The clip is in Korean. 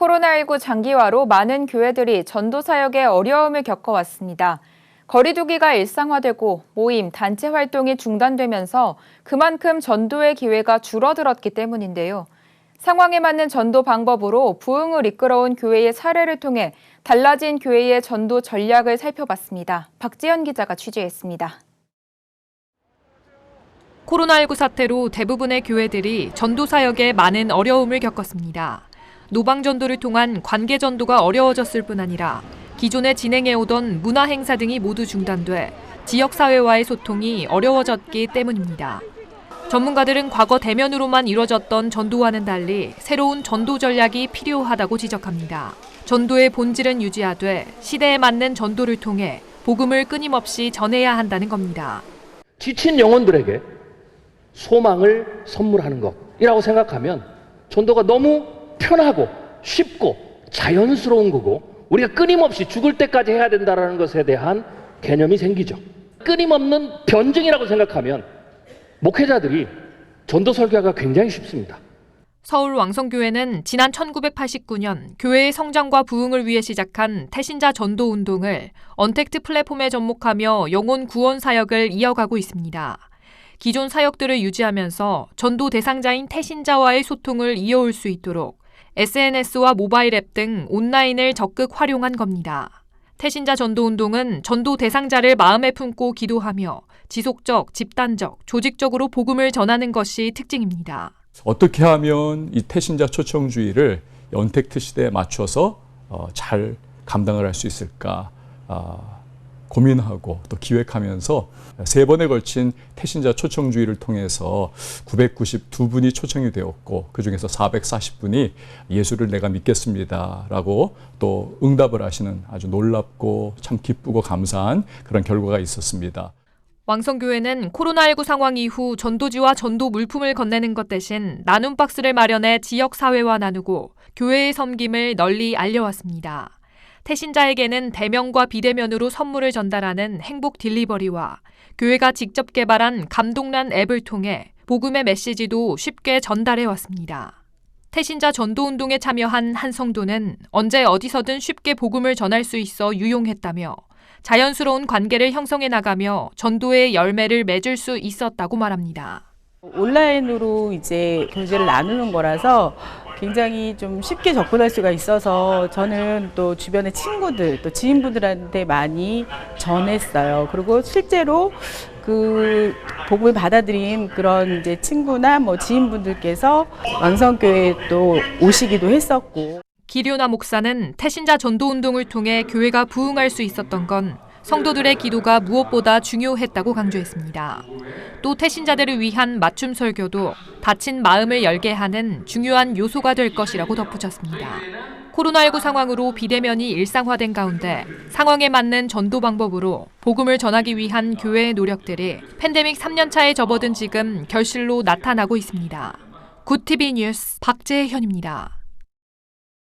코로나19 장기화로 많은 교회들이 전도 사역에 어려움을 겪어왔습니다. 거리두기가 일상화되고 모임, 단체 활동이 중단되면서 그만큼 전도의 기회가 줄어들었기 때문인데요. 상황에 맞는 전도 방법으로 부흥을 이끌어온 교회의 사례를 통해 달라진 교회의 전도 전략을 살펴봤습니다. 박지연 기자가 취재했습니다. 코로나19 사태로 대부분의 교회들이 전도 사역에 많은 어려움을 겪었습니다. 노방 전도를 통한 관계 전도가 어려워졌을 뿐 아니라 기존에 진행해오던 문화 행사 등이 모두 중단돼 지역 사회와의 소통이 어려워졌기 때문입니다. 전문가들은 과거 대면으로만 이뤄졌던 전도와는 달리 새로운 전도 전략이 필요하다고 지적합니다. 전도의 본질은 유지하되 시대에 맞는 전도를 통해 복음을 끊임없이 전해야 한다는 겁니다. 지친 영혼들에게 소망을 선물하는 것이라고 생각하면 전도가 너무 편하고 쉽고 자연스러운 거고 우리가 끊임없이 죽을 때까지 해야 된다는 것에 대한 개념이 생기죠. 끊임없는 변증이라고 생각하면 목회자들이 전도 설교가 굉장히 쉽습니다. 서울 왕성교회는 지난 1989년 교회의 성장과 부흥을 위해 시작한 태신자 전도 운동을 언택트 플랫폼에 접목하며 영혼 구원 사역을 이어가고 있습니다. 기존 사역들을 유지하면서 전도 대상자인 태신자와의 소통을 이어올 수 있도록 SNS와 모바일 앱 등 온라인을 적극 활용한 겁니다. 태신자 전도 운동은 전도 대상자를 마음에 품고 기도하며 지속적, 집단적, 조직적으로 복음을 전하는 것이 특징입니다. 어떻게 하면 이 태신자 초청주의를 연택트 시대에 맞춰서 어, 잘 감당을 할 수 있을까 아, 고민하고 또 기획하면서 세 번에 걸친 태신자 초청주의를 통해서 992분이 초청이 되었고 그 중에서 440분이 예수를 내가 믿겠습니다라고 또 응답을 하시는 아주 놀랍고 참 기쁘고 감사한 그런 결과가 있었습니다. 왕성교회는 코로나19 상황 이후 전도지와 전도 물품을 건네는 것 대신 나눔 박스를 마련해 지역 사회와 나누고 교회의 섬김을 널리 알려왔습니다. 태신자에게는 대면과 비대면으로 선물을 전달하는 행복 딜리버리와 교회가 직접 개발한 감동란 앱을 통해 복음의 메시지도 쉽게 전달해 왔습니다. 태신자 전도 운동에 참여한 한 성도는 언제 어디서든 쉽게 복음을 전할 수 있어 유용했다며 자연스러운 관계를 형성해 나가며 전도의 열매를 맺을 수 있었다고 말합니다. 온라인으로 이제 교제를 나누는 거라서 굉장히 좀 쉽게 접근할 수가 있어서 저는 또 주변의 친구들 또 지인분들한테 많이 전했어요. 그리고 실제로 그 복음을 받아들인 그런 이제 친구나 뭐 지인분들께서 왕성교회에 또 오시기도 했었고 기료나 목사는 태신자 전도 운동을 통해 교회가 부흥할 수 있었던 건 성도들의 기도가 무엇보다 중요했다고 강조했습니다. 또 태신자들을 위한 맞춤 설교도 다친 마음을 열게 하는 중요한 요소가 될 것이라고 덧붙였습니다. 코로나19 상황으로 비대면이 일상화된 가운데 상황에 맞는 전도 방법으로 복음을 전하기 위한 교회의 노력들이 팬데믹 3년차에 접어든 지금 결실로 나타나고 있습니다. 굿TV 뉴스 박재현입니다.